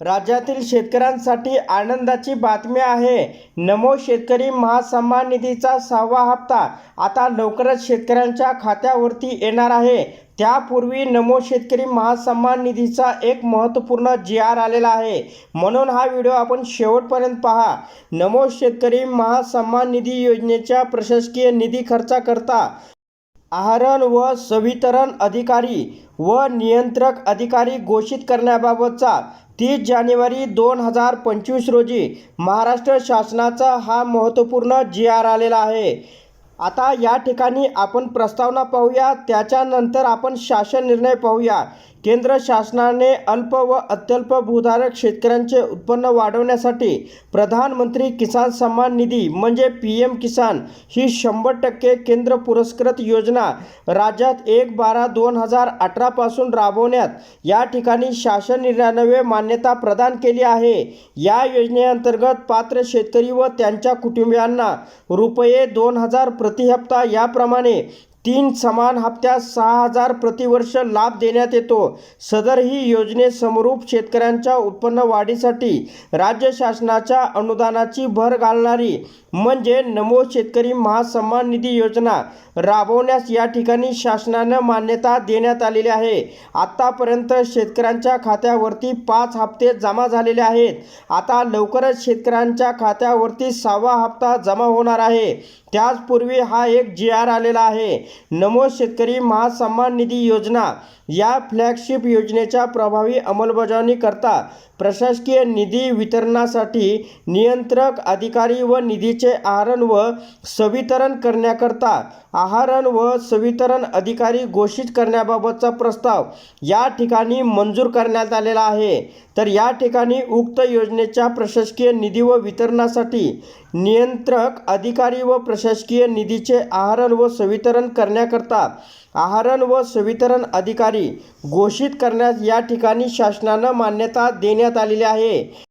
राज्यातील शेतकऱ्यांसाठी आनंदाची बातमी आहे. नमो शेतकरी महासन्मान निधीचा सहावा हप्ता आता लवकरच शेतकऱ्यांच्या खात्यावरती येणार आहे. त्यापूर्वी नमो शेतकरी महासन्मान निधीचा एक महत्त्वपूर्ण जी आर आलेला आहे. म्हणून हा व्हिडिओ आपण शेवटपर्यंत पहा. नमो शेतकरी महासन्मान निधी योजनेच्या प्रशासकीय निधी खर्चाकरता आहरण व संवितरण अधिकारी व नियंत्रक अधिकारी घोषित करण्याबाबतचा तीस जानेवारी दोन हजार पंचवीस रोजी महाराष्ट्र शासनाचा हा महत्त्वपूर्ण जी आर आलेला आहे. आता या ठिकाणी आपण प्रस्तावना पाहूया त्याच्यानंतर आपण शासन निर्णय पाहूया. केंद्र शासनाने अल्प व अत्यल्प भूधारक शेतकऱ्यांचे उत्पन्न वाढवण्यासाठी प्रधानमंत्री किसान सन्मान निधी म्हणजे पी एम किसान ही शंभर टक्के केंद्र पुरस्कृत योजना राज्यात एक बारा दोन हजार अठरापासून राबवण्यात या ठिकाणी शासन निर्णयाने मान्यता प्रदान केली आहे. या योजनेअंतर्गत पात्र शेतकरी व त्यांच्या कुटुंबियांना रुपये दोन हजार प्रति हप्ता याप्रमाणे तीन समान हप्त्यात सहा हजार प्रतिवर्ष लाभ देण्यात येतो. सदर ही योजनेसमरूप शेतकऱ्यांच्या उत्पन्न वाढीसाठी राज्य शासनाच्या अनुदानाची भर घालणारी म्हणजे नमो शेतकरी महासन्मान निधी योजना राबवण्यास या ठिकाणी शासनानं मान्यता देण्यात आलेली आहे. आत्तापर्यंत शेतकऱ्यांच्या खात्यावरती पाच हप्ते जमा झालेले आहेत. आता लवकरच शेतकऱ्यांच्या खात्यावरती सहावा हप्ता जमा होणार आहे. त्याचपूर्वी हा एक जी आर आलेला आहे. नमो शेतकरी महासन्मान निधी योजना. या फ्लॅगशिप योजनेच्या प्रभावी अंमलबजावणीकरता प्रशासकीय निधी वितरणासाठी नियंत्रक अधिकारी व निधीचे आहरण व सवितरण करण्याकरता आहरण व संवितरण अधिकारी घोषित करण्याबाबतचा प्रस्ताव या ठिकाणी मंजूर करण्यात आलेला आहे. तर या ठिकाणी उक्त योजनेच्या प्रशासकीय निधी व वितरणासाठी नियंत्रक अधिकारी व प्रशासकीय निधीचे आहरण व संवितरण करण्याकरता आहरण व संवितरण अधिकारी घोषित करण्यास या ठिकाणी शासनानं मान्यता देण्यात आलेली आहे.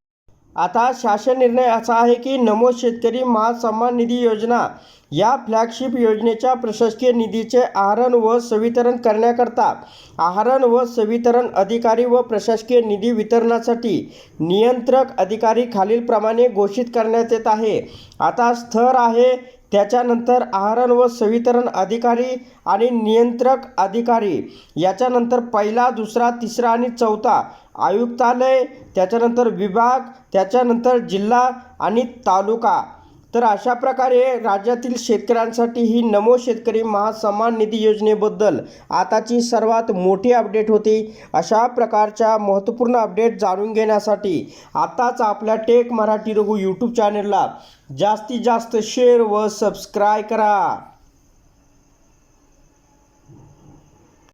आता शासन निर्णय असा आहे की नमो शेतकरी महासन्मान निधी योजना या फ्लॅगशिप योजनेच्या प्रशासकीय निधीचे आहरण व संवितरण करण्याकरता आहरण व संवितरण अधिकारी व प्रशासकीय निधी वितरणासाठी नियंत्रक अधिकारी खालीलप्रमाणे घोषित करण्यात येत आहे. आता स्थर आहे त्याच्यानंतर आहरण व संवितरण अधिकारी आणि नियंत्रक अधिकारी. याच्यानंतर पहिला दुसरा तिसरा आणि चौथा आयुक्तालय त्याच्यानंतर विभाग त्याच्यानंतर जिल्हा आणि तालुका. तर अशा प्रकारे राज्यातील शेतकऱ्यांसाठी ही नमो शेतकरी महासन्मान निधी योजनेबद्दल आताची सर्वात मोठी अपडेट होती. अशा प्रकारच्या महत्त्वपूर्ण अपडेट जाणून घेण्यासाठी आताच आपल्या टेक मराठी रघु यूट्यूब चॅनलला जास्तीत जास्त शेअर व सबस्क्राय करा.